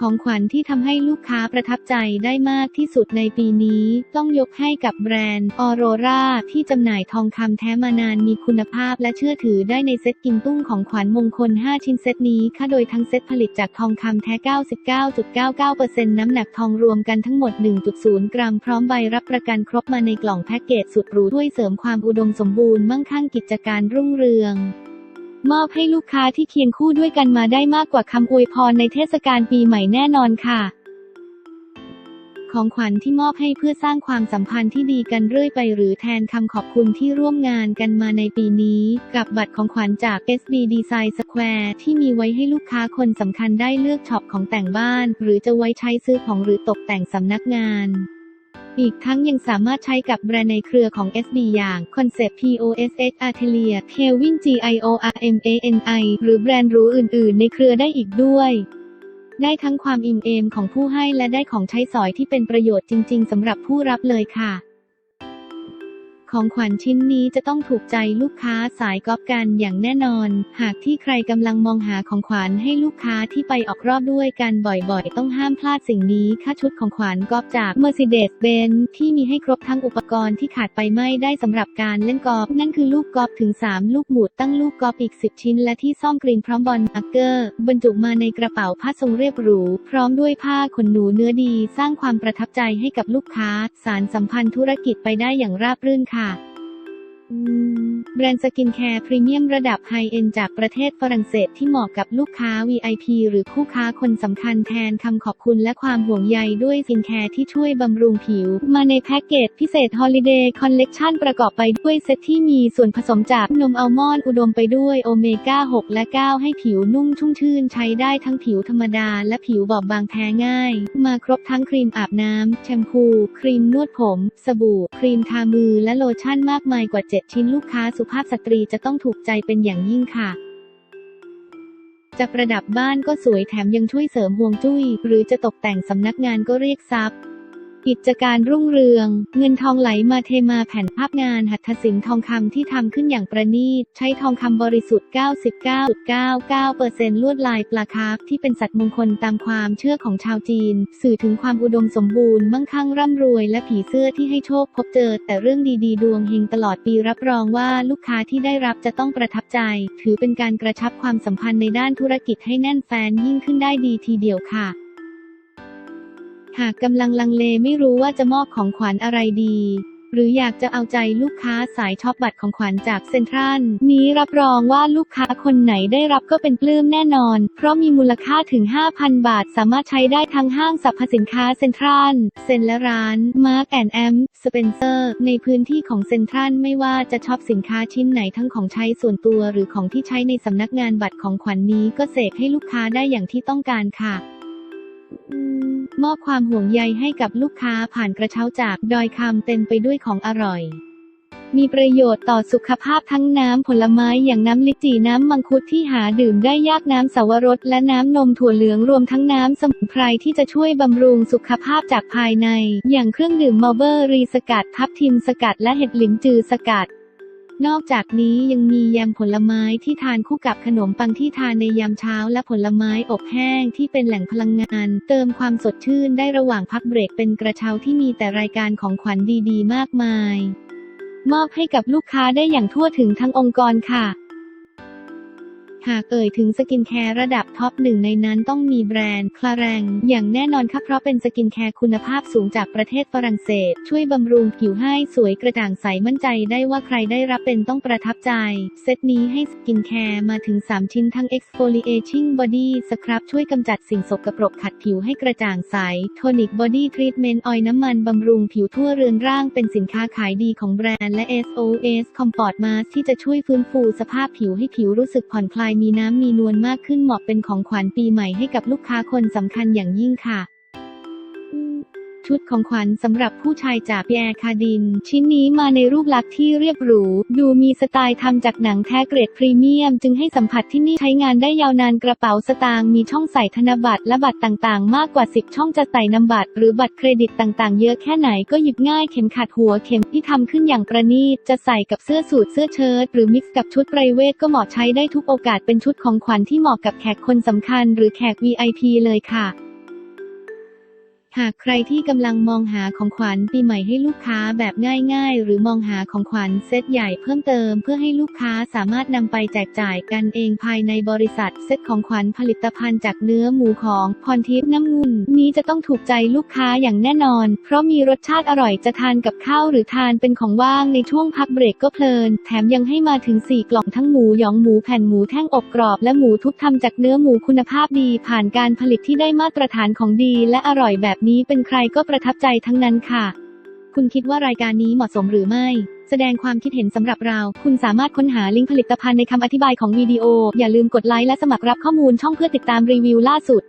ของขวัญที่ทำให้ลูกค้าประทับใจได้มากที่สุดในปีนี้ ต้องยกให้กับแบรนด์ออโรราที่จำหน่ายทองคำแท้มานานมีคุณภาพและเชื่อถือได้ในเซ็ตกินตุ้งของขวัญมงคล 5 ชิ้นเซ็ตนี้ค่ะโดยทั้งเซ็ตผลิตจากทองคำแท้ 99.99%น้ำหนักทองรวมกันทั้งหมด 1.0 กรัม พร้อมใบรับประกันครบมาในกล่องแพ็กเกจสุดหรูด้วยเสริมความอุดมสมบูรณ์มั่งคั่งกิจการรุ่งเรือง มอบให้ลูกค้าที่เคียงคู่ด้วยกันมาได้มากกว่าคำอวยพรในเทศกาลปีใหม่แน่นอนค่ะ ของขวัญที่มอบให้เพื่อสร้างความสัมพันธ์ที่ดีกันเรื่อยไป หรือแทนคำขอบคุณที่ร่วมงานกันมาในปีนี้ กับบัตรของขวัญจาก SB Design Square ที่มีไว้ให้ลูกค้าคนสำคัญได้เลือกช็อปของแต่งบ้าน หรือจะไว้ใช้ซื้อของหรือตกแต่งสำนักงาน อีกทั้งยังสามารถใช้กับแบรนด์ในเครือของ S D อย่าง Concept POSX Atelier Kelvin GIORMANI หรือแบรนด์หรูอื่น ๆ ในเครือได้อีกด้วยได้ทั้งความอิ่มเอมของผู้ให้และได้ของใช้สอยที่เป็นประโยชน์จริง ๆสำหรับผู้รับเลยค่ะ ของขวัญชิ้นนี้จะต้องถูกใจลูกค้าสายก๊อปกันอย่างแน่นอน หากที่ใครกำลังมองหาของขวัญให้ลูกค้าที่ไปออกรอบด้วยกันบ่อยๆ ต้องห้ามพลาดสิ่งนี้ค่าชุดของขวัญก๊อปจาก Mercedes-Benz ที่มีให้ครบทั้งอุปกรณ์ที่ขาดไปไม่ได้สำหรับการเล่นกอล์ฟนั่นคือลูกกอล์ฟถึง 3 ลูกหมุดตั้งลูกกอล์ฟอีก 10 ชิ้น และที่ซ่อมกรีนพร้อมบอลอักเกอร์ บรรจุมาในกระเป๋าผ้าทรงเรียบหรูพร้อมด้วยผ้าขนหนูเนื้อดี สร้างความประทับใจให้กับลูกค้า สารสัมพันธ์ธุรกิจไปได้อย่างราบรื่นค่ะอืม แบรนด์สกินแคร์พรีเมียมระดับไฮเอ็นจากประเทศฝรั่งเศสที่เหมาะกับลูกค้า VIP หรือคู่ค้าคนสำคัญแทนคำขอบคุณและความห่วงใยด้วยสกินแคร์ที่ช่วยบำรุงผิว มาในแพ็กเกจพิเศษ Holiday Collection ประกอบไปด้วยเซตที่มีส่วนผสมจากนมอัลมอนด์อุดมไปด้วยโอเมก้า 6 และ 9 ให้ผิวนุ่มชุ่มชื่นใช้ได้ทั้งผิวธรรมดา และผิวบอบบางแพ้ง่าย มาครบทั้งครีมอาบน้ำแชมพู ครีมนวดผม สบู่ ครีมทามือและโลชั่นมากมายกว่า 7ชิ้นลูกค้าสุภาพสตรีจะต้องถูกใจเป็นอย่างยิ่งค่ะจะประดับบ้านก็สวยแถมยังช่วยเสริมห่วงจุ้ย หรือจะตกแต่งสำนักงานก็เรียกทรัพย์ กิจการรุ่งเรือง เงินทองไหลมาเทมาแผ่นภาพงานหัตถศิลป์ทองคำที่ทำขึ้นอย่างประณีต ใช้ทองคำบริสุทธิ์ 99.99%ลวดลายปลาคาร์ฟที่เป็นสัตว์มงคลตามความเชื่อของชาวจีน สื่อถึงความอุดมสมบูรณ์มั่งคั่งร่ำรวย และผีเสื้อที่ให้โชคพบเจอ แต่เรื่องดีๆ ดวงเฮงตลอดปีรับรองว่าลูกค้าที่ได้รับจะต้องประทับใจ ถือเป็นการกระชับความสัมพันธ์ในด้านธุรกิจให้แน่นแฟนยิ่งขึ้นได้ดีทีเดียวค่ะ หากกำลังลังเลไม่รู้ว่าจะมอบของขวัญอะไรดี หรืออยากจะเอาใจลูกค้าสายช็อปบัตรของขวัญจากเซ็นทรัลนี้รับรองว่าลูกค้าคนไหนได้รับก็เป็นปลื้มแน่นอน เพราะมีมูลค่าถึง 5,000 บาทสามารถใช้ได้ทั้งห้างสรรพสินค้าเซ็นทรัลเซ็นและร้านมาร์กแอนแอมสเปนเซอร์ในพื้นที่ของเซ็นทรัลไม่ว่าจะช็อปสินค้าชิ้นไหนทั้งของใช้ส่วนตัวหรือของที่ใช้ในสำนักงานบัตรของขวัญนนี้ก็เสกให้ลูกค้าได้อย่างที่ต้องการค่ะ มอบความห่วงใยให้กับลูกค้าผ่านกระเช้าจากดอยคำเต็มไปด้วยของอร่อย มีประโยชน์ต่อสุขภาพทั้งน้ำผลไม้อย่างน้ำลิจีน้ำมังคุดที่หาดื่มได้ยากน้ำสาวรสและน้ำนมถั่วเหลืองรวมทั้งน้ำสมุนไพรที่จะช่วยบำรุงสุขภาพจากภายใน อย่างเครื่องดื่มมัลเบอร์รีสกัดทับทิมสกัดและเห็ดหลิมจือสกัด นอกจากนี้ยังมียำผลไม้ที่ทานคู่กับขนมปังที่ทานในยามเช้าและผลไม้อบแห้งที่เป็นแหล่งพลังงาน เติมความสดชื่นได้ระหว่างพักเบรกเป็นกระเช้าที่มีแต่รายการของขวัญดีๆ มากมาย มอบให้กับลูกค้าได้อย่างทั่วถึงทั้งองค์กรค่ะ หากเอ่ยถึงสกินแคร์ระดับท็อปหนึ่งในนั้นต้องมีแบรนด์คลาแรงอย่างแน่นอนค่ะเพราะเป็นสกินแคร์คุณภาพสูงจากประเทศฝรั่งเศส ช่วยบำรุงผิวให้สวยกระจ่างใสมั่นใจได้ว่าใครได้รับเป็นต้องประทับใจ เซตนี้ให้สกินแคร์มาถึง 3 ชิ้นทั้ง exfoliating body scrub ช่วยกำจัดสิ่งสกปรกขัดผิวให้กระจ่างใส tonic body treatment oil น้ำมันบำรุงผิวทั่วเรือนร่างเป็นสินค้าขายดีของแบรนด์และ SOS Comfort Mask ที่จะช่วยฟื้นฟูสภาพผิวให้ผิวรู้สึกผ่อนคลายมีน้ำมีนวลมากขึ้นเหมาะเป็นของขวัญปีใหม่ให้กับลูกค้าคนสำคัญอย่างยิ่งค่ะ ชุดของขวัญสำหรับผู้ชายจากแยร์คาดิน ชิ้นนี้มาในรูปลักษณ์ที่เรียบหรู ดูมีสไตล์ทำจากหนังแท้เกรดพรีเมียม จึงให้สัมผัสที่นี่ใช้งานได้ยาวนานกระเป๋าสตางค์มีช่องใส่ธนบัตรและบัตรต่างๆ มากกว่า 10 ช่องจะใส่นำบัตร หรือบัตรเครดิตต่างๆ เยอะแค่ไหนก็หยิบง่ายเข็มขัดหัวเข็มที่ทำขึ้นอย่างประณีตจะใส่กับเสื้อสูทเสื้อเชิ้ตหรือมิกซ์กับชุดไพรเวทก็เหมาะใช้ได้ทุกโอกาสเป็นชุดของขวัญที่เหมาะกับแขกคนสำคัญ หรือแขก VIP เลยค่ะ หากใครที่กำลังมองหาของขวัญปีใหม่ให้ลูกค้าแบบง่ายๆ หรือมองหาของขวัญเซตใหญ่เพิ่มเติมเพื่อให้ลูกค้าสามารถนำไปแจกจ่ายกันเองภายในบริษัท เซตของขวัญผลิตภัณฑ์จากเนื้อหมูของพรทิพย์น้ำงุ่นนี้จะต้องถูกใจลูกค้าอย่างแน่นอน เพราะมีรสชาติอร่อยจะทานกับข้าวหรือทานเป็นของว่างในช่วงพักเบรกก็เพลิน แถมยังให้มาถึง 4 กล่องทั้งหมูหยองหมูแผ่นหมูแท่งอบกรอบและหมูทุบทำจากเนื้อหมูคุณภาพดี ผ่านการผลิตที่ได้มาตรฐานของดีและอร่อยแบบนี้เป็นใครก็ประทับใจทั้งนั้นค่ะ คุณคิดว่ารายการนี้เหมาะสมหรือไม่ แสดงความคิดเห็นสำหรับเรา คุณสามารถค้นหาลิงก์ผลิตภัณฑ์ในคำอธิบายของวิดีโอ อย่าลืมกดไลค์และสมัครรับข้อมูลช่องเพื่อติดตามรีวิวล่าสุด